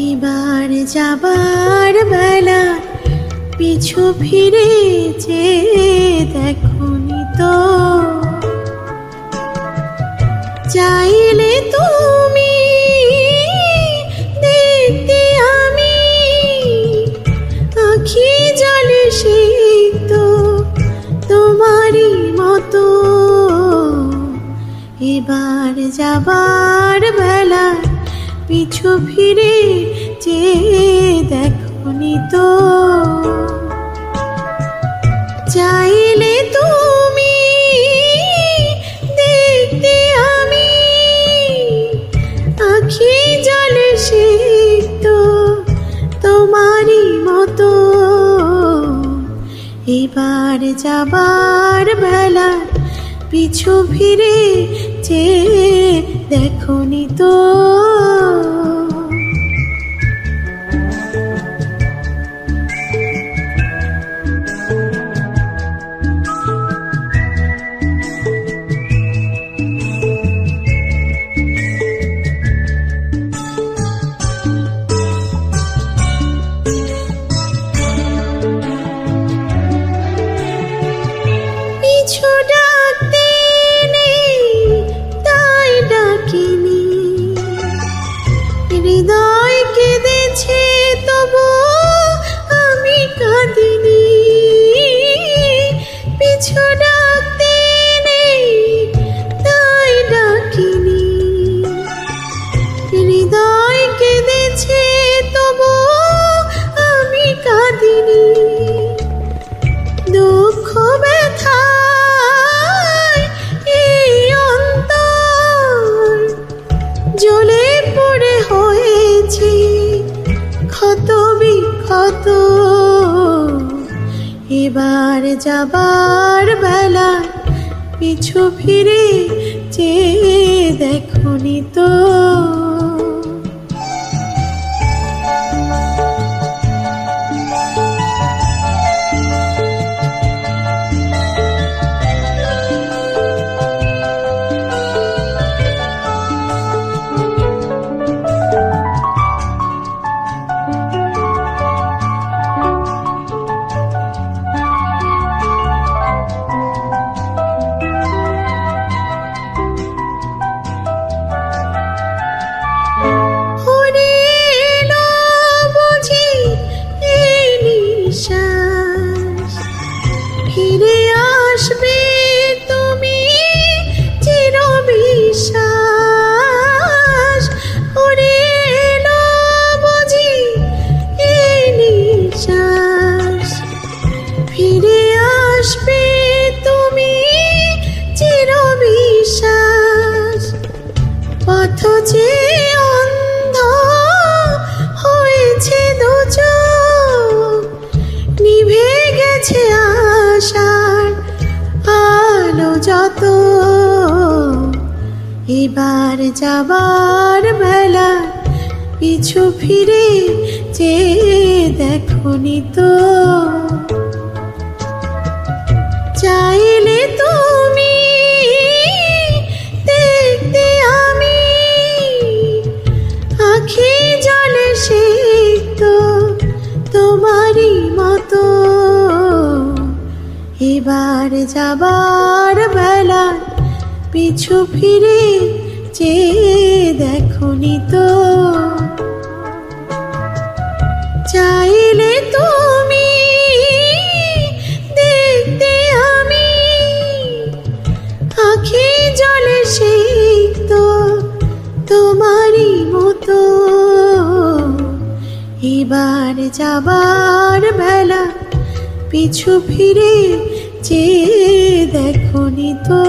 এবার যাবার বেলা পিছু ফিরে যে দেখুনি তো। চাইলে তুমি দেখতে আমি আখি জলে সেই তো তোমারই মতো। এবার যাবার বেলা পিছু ফিরে যে দেখনি তো। চাইলে তুমি দেখতে আমি আখি জলে সিক্ত তোমারই মতো। এবার যাবার বেলা পিছু ফিরে যে দেখনি তো। পিছু এবার যাবার বেলা পিছু ফিরে চেয়ে দেখনি তো। যত এবার যাবার বেলা পিছু ফিরে যে দেখনি তো। এবার যাবার বেলা পিছু ফিরে যে দেখনি তো। চাইলে তুমি দেখতে আমি আখি জলে সিক্ত তোমারই মতো। এবার যাবার বেলা পিছু ফিরে যে দেখনি তো